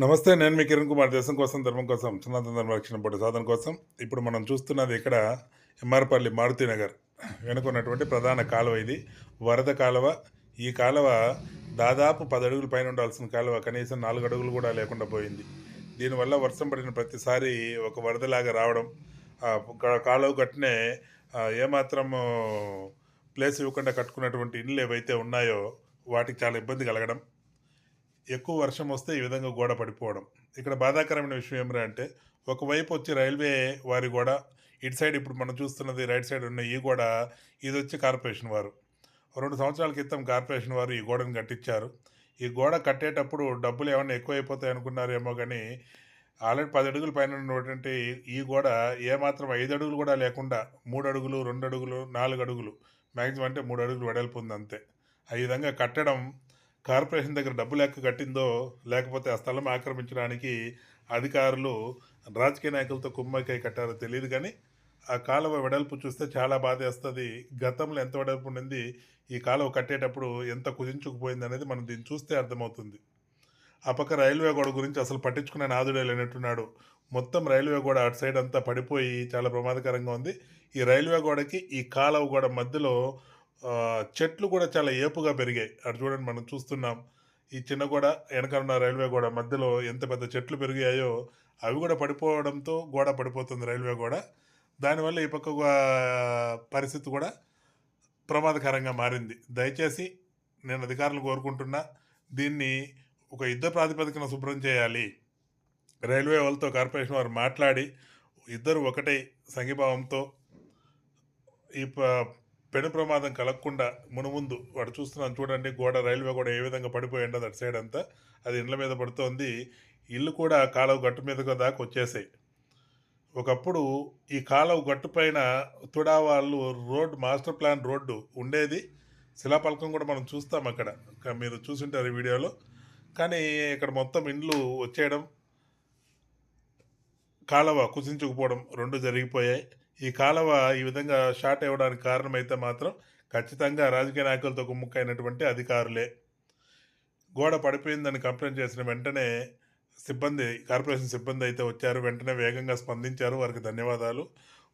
నమస్తే నేను మీ కిరణ్ కుమార్. దేశం కోసం ధర్మం కోసం సనాతన ధర్మ రక్షణ బోర్డు సాధన కోసం ఇప్పుడు మనం చూస్తున్నది ఇక్కడ ఎంఆర్పల్లి మారుతి నగర్. వెనుకున్నటువంటి ప్రధాన కాలువ ఇది. వరద కాలువ. ఈ కాలువ దాదాపు పది అడుగుల పైన ఉండాల్సిన కాలువ. కనీసం నాలుగు అడుగులు కూడా లేకుండా పోయింది. దీనివల్ల వర్షం పడిన ప్రతిసారి ఒక వరదలాగా రావడం కాలువ కట్టనే ఏమాత్రము ఏమాత్రం ప్లేస్ ఇవ్వకుండా కట్టుకున్నటువంటి ఇళ్ళు ఏవైతే ఉన్నాయో వాటికి చాలా ఇబ్బంది కలగడం ఎక్కువ వర్షం వస్తే ఈ విధంగా గోడ పడిపోవడం. ఇక్కడ బాధాకరమైన విషయం ఏమిరా అంటే ఒకవైపు వచ్చి రైల్వే వారి గోడ ఇటు సైడ్ ఇప్పుడు మనం చూస్తున్నది రైట్ సైడ్ ఉన్న ఈ గోడ ఇది వచ్చి కార్పొరేషన్ వారు. రెండు సంవత్సరాల క్రితం కార్పొరేషన్ వారు ఈ గోడను కట్టించారు. ఈ గోడ కట్టేటప్పుడు డబ్బులు ఏమైనా ఎక్కువైపోతాయి అనుకున్నారేమో కానీ ఆల్రెడీ పది అడుగుల పైన ఉన్నటువంటి ఈ గోడ ఏమాత్రం ఐదు అడుగులు కూడా లేకుండా మూడు అడుగులు రెండు అడుగులు నాలుగు అడుగులు మ్యాక్సిమం అంటే మూడు అడుగులు వెడల్పు ఉంది అంతే. ఆ విధంగా కట్టడం కార్పొరేషన్ దగ్గర డబ్బు లెక్క కట్టిందో లేకపోతే ఆ స్థలం ఆక్రమించడానికి అధికారులు రాజకీయ నాయకులతో కుమ్మకై కట్టారో తెలియదు కానీ ఆ కాలువ వెడల్పు చూస్తే చాలా బాధేస్తుంది. గతంలో ఎంత వెడల్పు ఉండింది ఈ కాలువ కట్టేటప్పుడు ఎంత కుదించుకుపోయింది అనేది మనం దీన్ని చూస్తే అర్థమవుతుంది. ఆ పక్క రైల్వే గోడ గురించి అసలు పట్టించుకునే నాదుడే లేనట్టున్నాడు. మొత్తం రైల్వే గోడ అటు సైడ్ అంతా పడిపోయి చాలా ప్రమాదకరంగా ఉంది. ఈ రైల్వే గోడకి ఈ కాలువ గోడ మధ్యలో చెట్లు కూడా చాలా ఏపుగా పెరిగాయి. అటు చూడండి మనం చూస్తున్నాం. ఈ చిన్న గోడ వెనక ఉన్న రైల్వే గోడ మధ్యలో ఎంత పెద్ద చెట్లు పెరిగాయో అవి కూడా పడిపోవడంతో గోడ పడిపోతుంది రైల్వే గోడ. దానివల్ల ఈ పక్క పరిస్థితి కూడా ప్రమాదకరంగా మారింది. దయచేసి నేను అధికారులు కోరుకుంటున్నా దీన్ని ఒక యుద్ధ ప్రాతిపదికన శుభ్రం చేయాలి. రైల్వే వాళ్ళతో కార్పొరేషన్ వారు మాట్లాడి ఇద్దరు ఒకటే సంఘీభావంతో ఈ ప- పెను ప్రమాదం కలగకుండా మునుముందు వాడు చూస్తున్నాను చూడండి గోడ రైల్వే గోడ ఏ విధంగా పడిపోయి ఉండదు అటు సైడ్ అంతా. అది ఇండ్ల మీద పడుతోంది. ఇల్లు కూడా కాలువ గట్టు మీదగా దాకా వచ్చేసాయి. ఒకప్పుడు ఈ కాలువ గట్టు పైన తుడా వాళ్ళు రోడ్ మాస్టర్ ప్లాన్ రోడ్డు ఉండేది. శిలాపలకం కూడా మనం చూస్తాం అక్కడ. మీరు చూసుంటారు ఈ వీడియోలో. కానీ ఇక్కడ మొత్తం ఇండ్లు వచ్చేయడం కాలువ కుసించుకుపోవడం రెండు జరిగిపోయాయి. ఈ కాలువ ఈ విధంగా షార్ట్ అవ్వడానికి కారణమైతే మాత్రం ఖచ్చితంగా రాజకీయ నాయకులతో కుమ్ముక్కైనటువంటి అధికారులే. గోడ పడిపోయిందని కంప్లైంట్ చేసిన వెంటనే సిబ్బంది కార్పొరేషన్ సిబ్బంది అయితే వచ్చారు. వెంటనే వేగంగా స్పందించారు. వారికి ధన్యవాదాలు.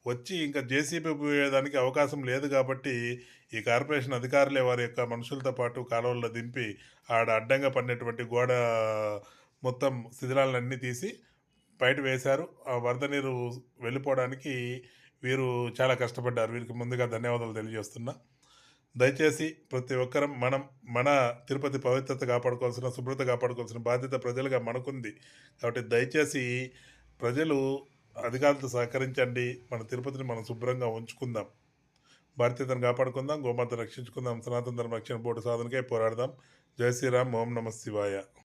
వచ్చి ఇంకా జేసీబీ పోయేదానికి అవకాశం లేదు కాబట్టి ఈ కార్పొరేషన్ అధికారులే వారి యొక్క మనుషులతో పాటు కాలువల్లో దింపి ఆడ అడ్డంగా పడినటువంటి గోడ మొత్తం శిథిలాలన్నీ తీసి బయట వేశారు. ఆ వరద నీరు వెళ్ళిపోవడానికి వీరు చాలా కష్టపడ్డారు. వీరికి ముందుగా ధన్యవాదాలు తెలియజేస్తున్నా. దయచేసి ప్రతి ఒక్కరం మనం మన తిరుపతి పవిత్రత కాపాడుకోవాల్సిన శుభ్రత కాపాడుకోవాల్సిన బాధ్యత ప్రజలుగా మనకుంది. కాబట్టి దయచేసి ప్రజలు అధికారులతో సహకరించండి. మన తిరుపతిని మనం శుభ్రంగా ఉంచుకుందాం. భారతీయతను కాపాడుకుందాం. గోమాత రక్షించుకుందాం. సనాతన ధర్మ రక్షణ బోర్డు సాధనకే పోరాడదాం. జై శ్రీరామ్. ఓం నమ శివాయ.